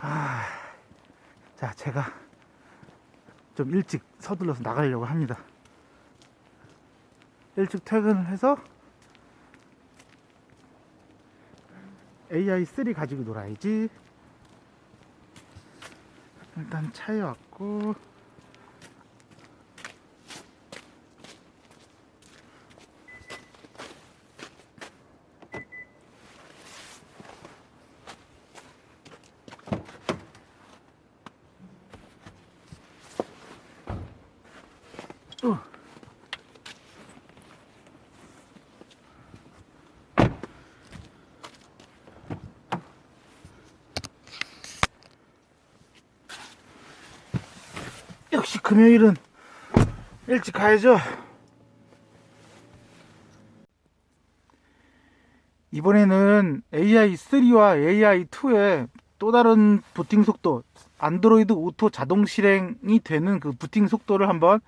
아, 자, 제가 좀 일찍 서둘러서 나가려고 합니다. 일찍 퇴근을 해서 AI3 가지고 놀아야지. 일단 차에 왔고, 역시 금요일은 일찍 가야죠. 이번에는 AI3와 AI2의 또 다른 부팅 속도, 안드로이드 오토 자동 실행이 되는 그 부팅 속도를 한번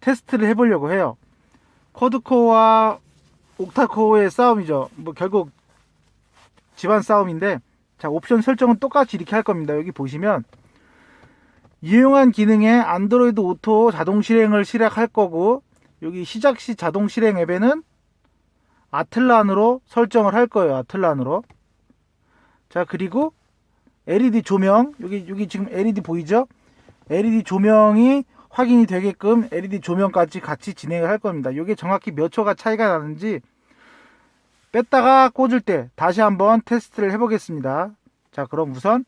테스트를 해보려고 해요. 쿼드코어와 옥타코어의 싸움이죠. 뭐 결국 집안 싸움인데, 자 옵션 설정은 똑같이 이렇게 할 겁니다. 여기 보시면 유용한 기능에 안드로이드 오토 자동 실행을 시작할 거고 여기 시작 시 자동 실행 앱에는 아틀란으로 설정을 할 거예요. 아틀란으로. 자, 그리고 LED 조명 여기 여기 지금 LED 보이죠? LED 조명이 확인이 되게끔 LED 조명까지 같이 진행을 할 겁니다. 이게 정확히 몇 초가 차이가 나는지 뺐다가 꽂을 때 다시 한번 테스트를 해 보겠습니다. 자, 그럼 우선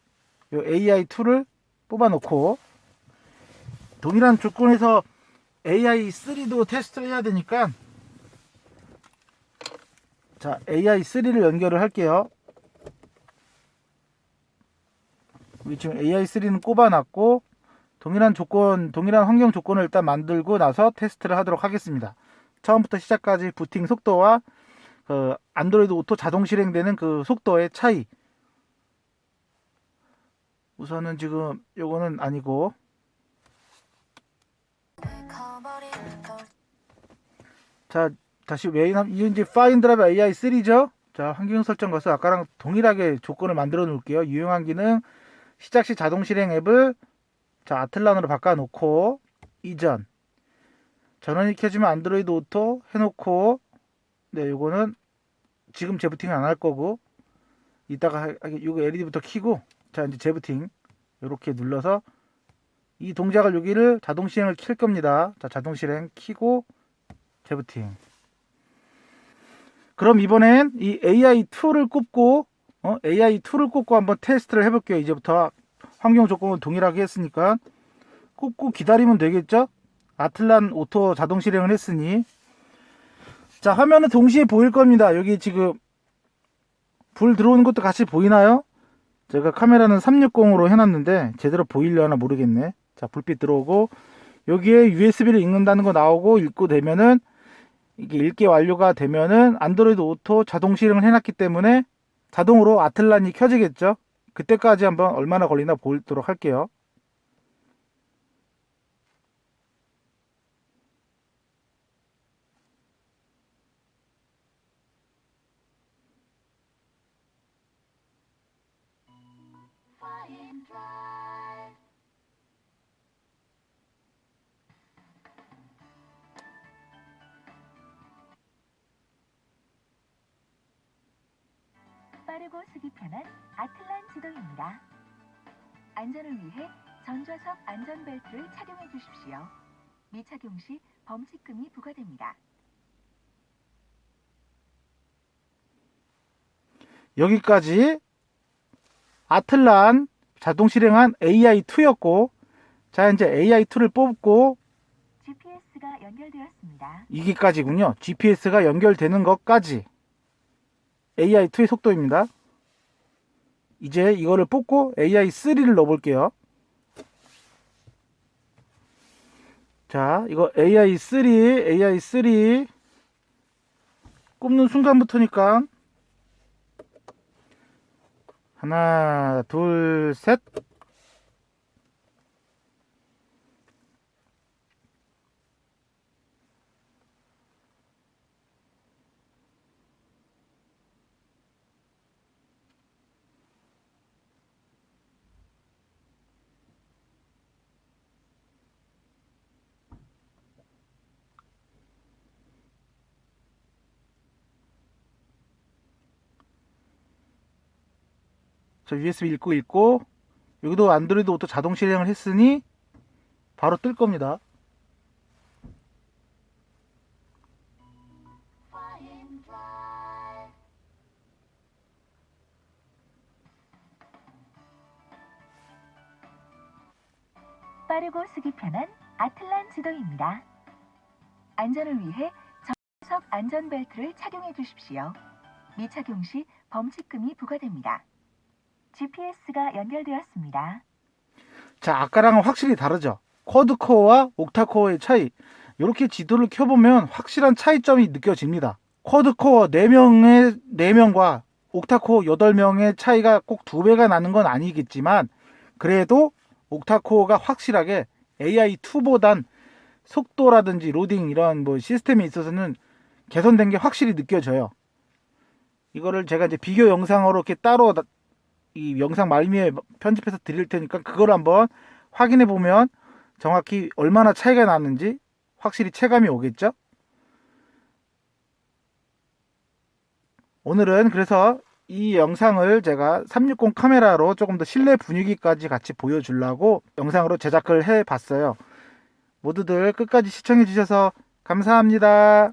이 AI2를 뽑아 놓고 동일한 조건에서 AI3도 테스트를 해야 되니까 자 AI3를 연결을 할게요. 지금 AI3는 꼽아 놨고 동일한 조건 동일한 환경 조건을 일단 만들고 나서 테스트를 하도록 하겠습니다. 처음부터 시작까지 부팅 속도와 그 안드로이드 오토 자동 실행되는 그 속도의 차이 우선은 지금 요거는 아니고. 자 다시 웨이남 이게 이제 파인드랍 AI 3죠? 자 환경 설정 가서 아까랑 동일하게 조건을 만들어 놓을게요. 유용한 기능 시작 시 자동 실행 앱을 자 아틀란으로 바꿔 놓고 이전. 전원이 켜지면 안드로이드 오토 해놓고 네 요거는 지금 재부팅 안 할 거고 이따가 요거 LED부터 켜고 자 이제 재부팅 이렇게 눌러서 이 동작을 여기를 자동 실행을 킬 겁니다. 자 자동 실행 키고 재부팅. 그럼 이번엔 이 AI2를 꼽고 어? AI2를 꼽고 한번 테스트를 해볼게요. 이제부터 환경 조건은 동일하게 했으니까 꼽고 기다리면 되겠죠? 아틀란 오토 자동 실행을 했으니 자 화면은 동시에 보일 겁니다. 여기 지금 불 들어오는 것도 같이 보이나요? 제가 카메라는 360으로 해놨는데 제대로 보이려나 모르겠네. 자 불빛 들어오고 여기에 USB를 읽는다는 거 나오고 읽고 되면은 이게 읽기 완료가 되면은 안드로이드 오토 자동 실행을 해놨기 때문에 자동으로 아틀란이 켜지겠죠. 그때까지 한번 얼마나 걸리나 보도록 할게요. 빠르고 쓰기 편한 아틀란 지도입니다. 안전을 위해 전좌석 안전벨트를 착용해 주십시오. 미착용 시 범칙금이 부과됩니다. 여기까지 아틀란 자동 실행한 AI2였고 자 이제 AI2를 뽑고 GPS가 연결되었습니다. 이기까지군요. GPS가 연결되는 것까지 AI2의 속도입니다. 이제 이거를 뽑고 AI3를 넣어볼게요. 자, 이거 AI3, AI3 꼽는 순간부터니까 하나, 둘, 셋. 저 USB 읽고 읽고 여기도 안드로이드 오토 자동 실행을 했으니 바로 뜰 겁니다. 빠르고 쓰기 편한 아틀란 지도입니다. 안전을 위해 정석 안전벨트를 착용해 주십시오. 미착용 시 범칙금이 부과됩니다. GPS가 연결되었습니다. 자, 아까랑은 확실히 다르죠. 쿼드코어와 옥타코어의 차이. 이렇게 지도를 켜보면 확실한 차이점이 느껴집니다. 쿼드코어 4명의 4명과 옥타코어 8명의 차이가 꼭두 배가 나는 건 아니겠지만 그래도 옥타코어가 확실하게 AI2보단 속도라든지 로딩 이런 뭐 시스템에 있어서는 개선된 게 확실히 느껴져요. 이거를 제가 이제 비교 영상으로 이렇게 따로 나- 이 영상 말미에 편집해서 드릴 테니까 그걸 한번 확인해 보면 정확히 얼마나 차이가 나는지 확실히 체감이 오겠죠? 오늘은 그래서 이 영상을 제가 360 카메라로 조금 더 실내 분위기까지 같이 보여주려고 영상으로 제작을 해 봤어요. 모두들 끝까지 시청해 주셔서 감사합니다.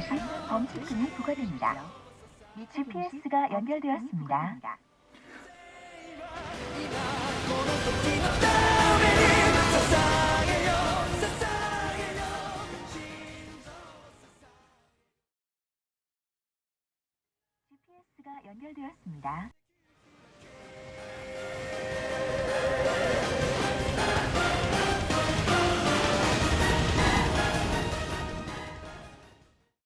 용시 범칙금이 부과됩니다. GPS가 연결되었습니다. GPS가 연결되었습니다.